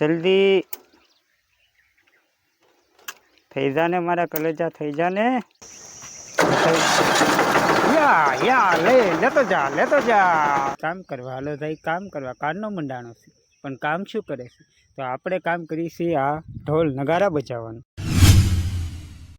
જલ્દી. થઈ જાને મારા કલેજા થઈ જાને? યા યા લે લેતો જા લેતો જા. કામ કરવા હાલો ભાઈ કામ કરવા. કારનો મંડાણો છે. પણ કામ શું કરે છે? તો આપણે કામ કરીએ છીએ આ ઢોલ નગારા બજાવવાનું.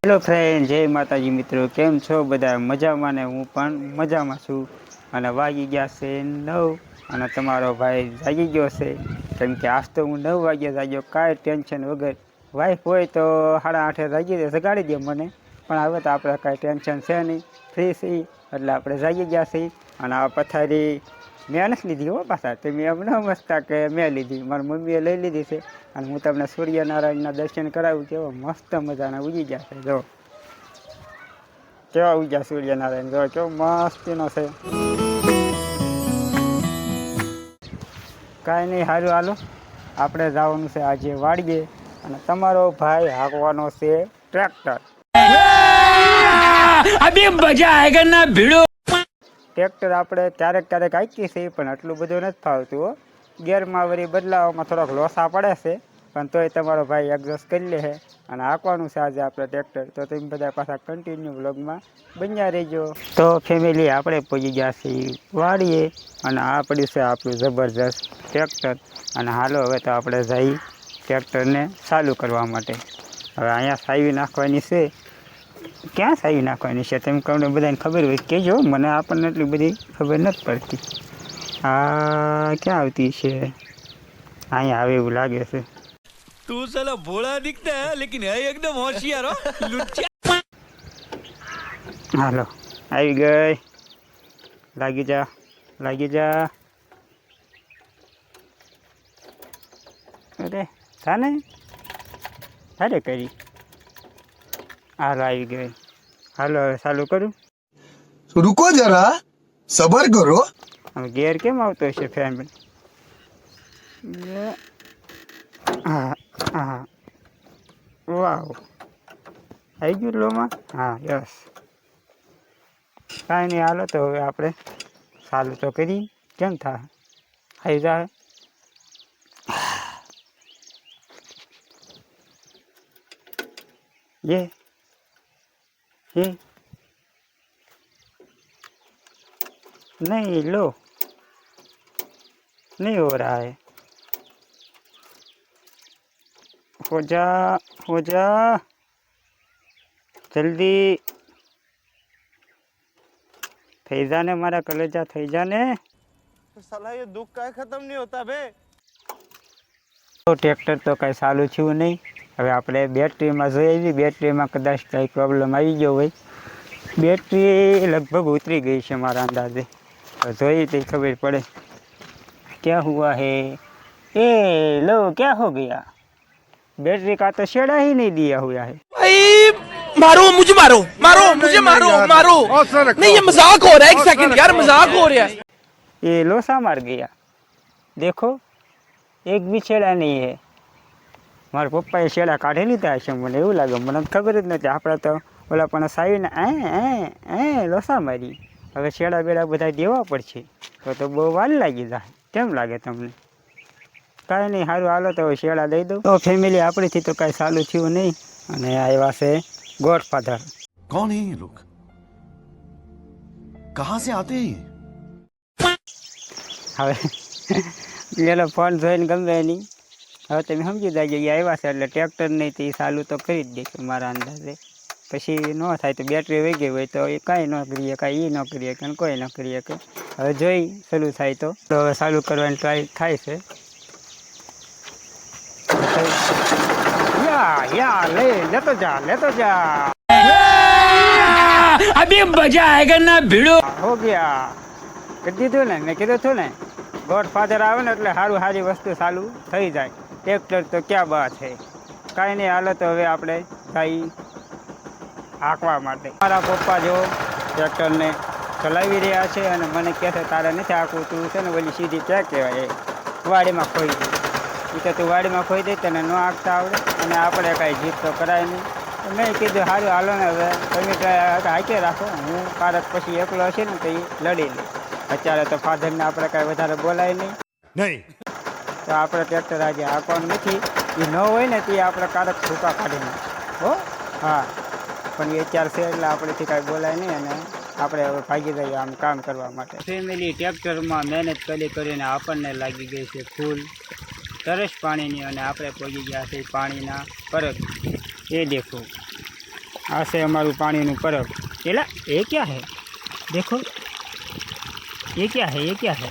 હેલો ફ્રેન્ડ જય માતાજી મિત્રો. કેમ છો બધા? મજામાં ને હું પણ મજામાં છું. અને વાગી ગયા છે નવ. અને તમારો ભાઈ જાગી ગયો છે. કેમ કે આજ તો હું નવ વાગ્યા જાગ્યો. કાંઈ ટેન્શન વગર. વાઈફ હોય તો સાડા આઠે જાગી દે જગાડી દે મને. પણ હવે તો આપણે કાંઈ ટેન્શન છે નહીં. ફ્રી છીએ. એટલે આપણે જાગી ગયા છીએ. અને આ પથારી મેં નથી લીધી હો પાછા. તો મેં એમ ન મસ્તા કે મેં લીધી. મારી મમ્મીએ લઈ લીધી છે. અને હું તમને સૂર્યનારાયણના દર્શન કરાવું કેવો મસ્ત મજાના ઉગી ગયા છે. જો. કેવા ઉગ્યા સૂર્યનારાયણ. જો, કેવો મસ્તીનો છે. કાંઈ નહીં સારું હાલો. આપણે જવાનું છે આજે વાડીએ અને તમારો ભાઈ હાકવાનો છે ટ્રેક્ટર. ટ્રેક્ટર આપણે ક્યારેક ક્યારેક આંકીએ છીએ પણ આટલું બધું નથી ફાવતું ગેરમાં વળી બદલાવવામાં થોડોક લોસા પડે છે પણ તોય તમારો ભાઈ એડજસ્ટ કરી લે છે. અને હાંકવાનું છે આજે આપણે ટ્રેક્ટર. તો તમે બધા પાછા કન્ટિન્યુ વ્લોગમાં બન્યા રહેજો. તો ફેમિલી આપણે પહોંચી ગયા છીએ વાડીએ અને આ પડ્યું છે આપણું જબરજસ્ત ટ્રેક્ટર. અને હાલો, હવે તો આપણે જઈ ટ્રેક્ટરને ચાલુ કરવા માટે. હવે અહીંયા સાવી નાખવાની છે. ક્યાં સાવી નાખવાની છે? તેમ તમને બધાને ખબર હોય, કહેજો. મને આપણને એટલી બધી ખબર નથી પડતી. આ ક્યાં આવતી છે? અહીંયા આવે એવું લાગે છે. तू साला भोला दिखता है लेकिन है एकदम होशियार हो लुच्चा હાલો આવી ગઈ લાગી જા લાગી જા અરે થાને અરે કરી હાલો આવી ગઈ હાલો હવે ચાલુ કરું रुको जरा सबर करो હવે ગેર કેમ આવતો હશે ફેન હા હા વાવ આવી ગયું લોમાં હા યસ કાંઈ નહીં હાલો તો હવે આપણે ચાલુ તો કરી કેમ થાય આવી જાય ये ये नहीं लो नहीं हो रहा है हो जा हो जा જલ્દી. થઈ જાને મારા કલેજા થઈ જાને. સલાહ એ દુઃખ કાંઈ ખતમ નહીં હોતા બે તો ટ્રેક્ટર તો કાંઈ સારું થયું નહીં. હવે આપણે બેટરીમાં જોઈએ આવી બેટરીમાં કદાચ કાંઈ પ્રોબ્લેમ આવી ગયો હોય. બેટરી લગભગ ઉતરી ગઈ છે મારા અંદાજે. જોઈ તે ખબર પડે. ક્યાં હુઆ હે? એ લો ક્યાં હો ગયા? बैटरी का तो छेड़ा ही नहीं दिया हुआ है मारो मुझे मारो मारो मुझे मारो मारो नहीं ये मजाक हो रहा है एक सेकंड यार मजाक हो रहा है ये लोसा मार गया देखो એક બી છેડા નહીં હે મારા પપ્પાએ છેડા કાઢી લીધા હશે મને એવું લાગે મને તો ખબર જ નથી આપણે તો ઓલા પણ સાવીને એ એ એ લોસા મારી હવે છેડા બેડા બધા દેવા પડશે તો તો બહુ વાર લાગી જાય કેમ લાગે તમને કાંઈ નહીં સારું હાલો તો હવે શેડા દઈ દઉં તો ફેમિલી આપણીથી તો કાંઈ સારું થયું નહીં અને આવ્યા છે ગોડ ફાધર कौन है ये लोग कहां से आते हैं ये હવે પેલો ફોન જોઈને ગમે નહીં હવે તમે સમજી જાય એ આવ્યા છે એટલે ટ્રેક્ટર નહીં તો એ ચાલુ તો કરી જ દેશે મારા અંદાજે પછી ન થાય તો બેટરી વહી ગઈ હોય તો એ કાંઈ ન કરીએ કાંઈ એ ન કરીએ કે કોઈ ન કરીએ કે હવે જોઈ ચાલુ થાય તો તો હવે ચાલુ કરવાની ટ્રાય થાય છે યા લે લેતો જા લેતો જા અભી મજા આયેગા ના ભીડો હો ગયા કરી દીધું ને મેં કીધું છું ને ગોડફાધર આવે ને એટલે સારું સારી વસ્તુ સારું થઈ જાય। ટ્રેક્ટર તો ક્યાં બા છે કાંઈ નહીં હાલો તો હવે આપણે જઈ હાંકવા માટે. મારા પપ્પા જો ટ્રેક્ટરને ચલાવી રહ્યા છે અને મને કહે છે તારે નથી હાંકવું તું છે ને ઓલી સીધી ક્યાં કહેવાય વાડીમાં ખોઈ ગયું એ તો તું વાડીમાં ખોઈ દે તને ન હાંકતા આવડે અને આપણે કાંઈ જીત તો કરાય નહીં. તો મેં કીધું સારું હાલો ને હવે તમે કાંઈ હાંકે રાખો હું કારક પછી એકલો હશે ને તો એ લડી લે. અત્યારે તો ફાધરને આપણે કાંઈ વધારે બોલાય નહીં. નહીં. તો આપણે ટ્રેક્ટર આજે હાંકવાનું નથી. એ ન હોય ને તે આપણે કારક સૂકા કાઢી નાખીએ હો? હા. પણ એ અત્યારે છે એટલે આપણેથી કાંઈ બોલાય નહીં અને આપણે હવે ભાગી જઈએ આમ કામ કરવા માટે. ફેમિલી ટ્રેક્ટરમાં મહેનત કરી કરીને આપણને લાગી ગઈ છે ફૂલ. તરસ પાણીની અને આપણે પહોંચી ગયા છે પાણીના પરબ એ દેખો આ છે અમારું પાણીનું પરબ એલા એ ક્યાં હે દેખો ये क्या है ये क्या है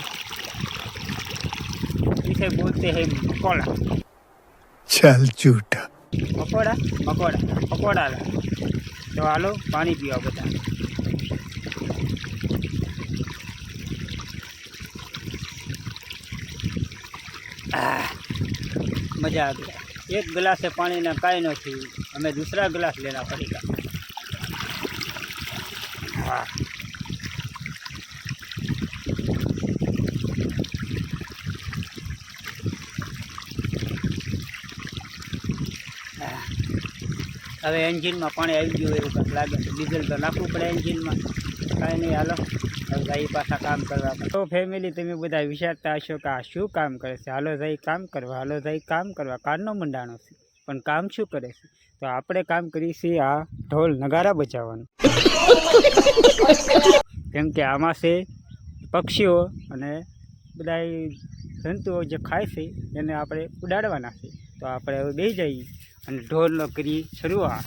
इसे बोलते हैं मकोड़ा चल झूठा મકોડા મકોડા પકોડા લા. તો હાલો પાણી પીવા મજા આવી. એક ગ્લાસે પાણીને કાંઈ નથી અમે દૂસરા ગ્લાસ લેના પડી ગયા. વાહ હવે એન્જિનમાં પાણી આવી ગયું એવું કંઈક લાગે તો ડીઝલ તો નાખવું પડે એન્જિનમાં. કાંઈ નહીં, હાલો. ભાઈ પાછા કામ કરવા. તો ફેમિલી તમે બધા વિચારતા હશો કે આ શું કામ કરે છે? હાલો ભાઈ કામ કરવા, હાલો ભાઈ કામ કરવા. કારનો મંડાણો છે. પણ કામ શું કરે છે? તો આપણે કામ કરીએ છીએ આ ઢોલ નગારા બચાવવાનું કેમ કે આમાં છે પક્ષીઓ અને બધા જંતુઓ જે ખાય છે, એને આપણે ઉડાડવાના છે. તો આપણે હવે બે જઈએ અને ઢોલનો કરી શરૂઆત.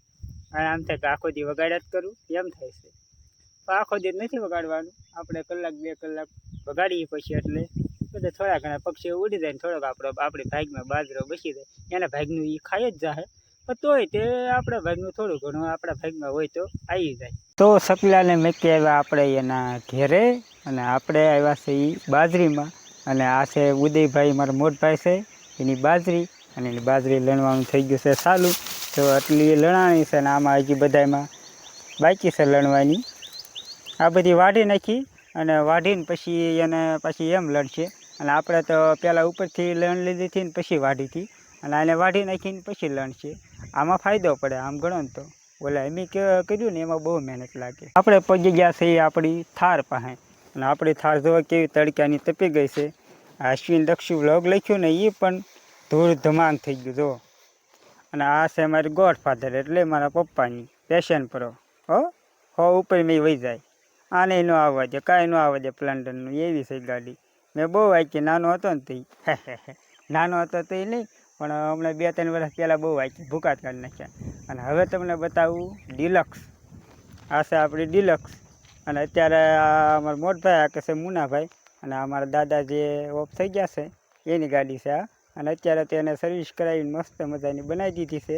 અને આમ થાય કે આખો દી વગાડ્યા જ કરું. એમ થાય છે. પણ આખો દી નથી વગાડવાનું. આપણે કલાક, બે કલાક વગાડીએ પછી એટલે બધા થોડા ઘણા પક્ષીઓ ઉડી જાય ને થોડોક આપણો, આપણી ભાગમાં બાજરો બસી જાય. એના ભાગનું એ ખાઈ જ જાય પણ તોય તે આપણા ભાગનું થોડું ઘણું આપણા ભાગમાં હોય તો આવી જાય. તો સકલાને મેકી આવ્યા આપણે એના ઘેરે અને આપણે આવ્યા છે એ બાજરીમાં. અને આ છે ઉદયભાઈ, મારા મોટભાઈ છે. એની બાજરી અને એની બાજરી લણવાનું થઈ ગયું છે સારું તો આટલી લણાણી છે ને આમાં હજી બધામાં બાકી છે લણવાની. આ બધી વાઢી નાખી અને વાઢીને પછી એને પછી એમ લણશે. અને આપણે તો પહેલાં ઉપરથી લણ લીધી હતી ને પછી વાઢી હતી. અને આને વાઢી નાખીને પછી લણશે. આમાં ફાયદો પડે, આમ ગણો ને તો. ઓલા એમ કર્યું ને એમાં બહુ મહેનત લાગે. આપણે પગી ગયા છે આપણી થાર પાસે. અને આપણી થાર જોવા કેવી તડક્યાની તપી ગઈ છે. અશ્વિન દક્ષુ વ્લોગ લખ્યું ને એ પણ ધૂળ ધમાન થઈ ગયું, જો. અને આ છે મારી ગોડ ફાધર એટલે મારા પપ્પાની પેશન પ્રો હો? હો, ઉપર મેં વહી જાય. આને ન આવવા દે કાંઈ ન આવવા દે પ્લન્ડરનું એવી છે ગાડી. મેં બહુ વાંચી નાનો હતો ને તે નાનો હતો તો એ નહીં, પણ હમણાં બે ત્રણ વર્ષ પહેલાં બહુ વાંચી ભૂકાત કાઢી નાખ્યા. અને હવે તમને બતાવું ડિલક્સ આ છે આપણી ડિલક્સ અને અત્યારે આ અમારા મોટભાઈ, આ કે છે મુનાભાઈ. અને અમારા દાદા જે ઓફ થઈ ગયા છે, એની ગાડી છે આ. અને અત્યારે તેને સર્વિસ કરાવીને મસ્ત મજાની બનાવી દીધી છે.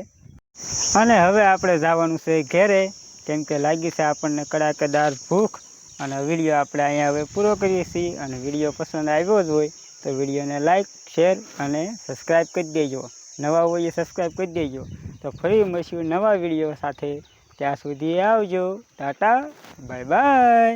અને હવે આપણે જવાનું છે ઘેરે, કેમ કે લાગી છે આપણને કડાકેદાર ભૂખ. અને વીડિયો આપણે અહીંયા હવે પૂરો કરીએ છીએ. અને વીડિયો પસંદ આવ્યો જ હોય તો વિડીયોને લાઈક શેર અને સબસ્ક્રાઈબ કરી દેજો. નવા હોય એ સબસ્ક્રાઈબ કરી દેજો. તો ફરી મળીશું નવા વીડિયો સાથે. ત્યાં સુધી આવજો. ટાટા. Bye bye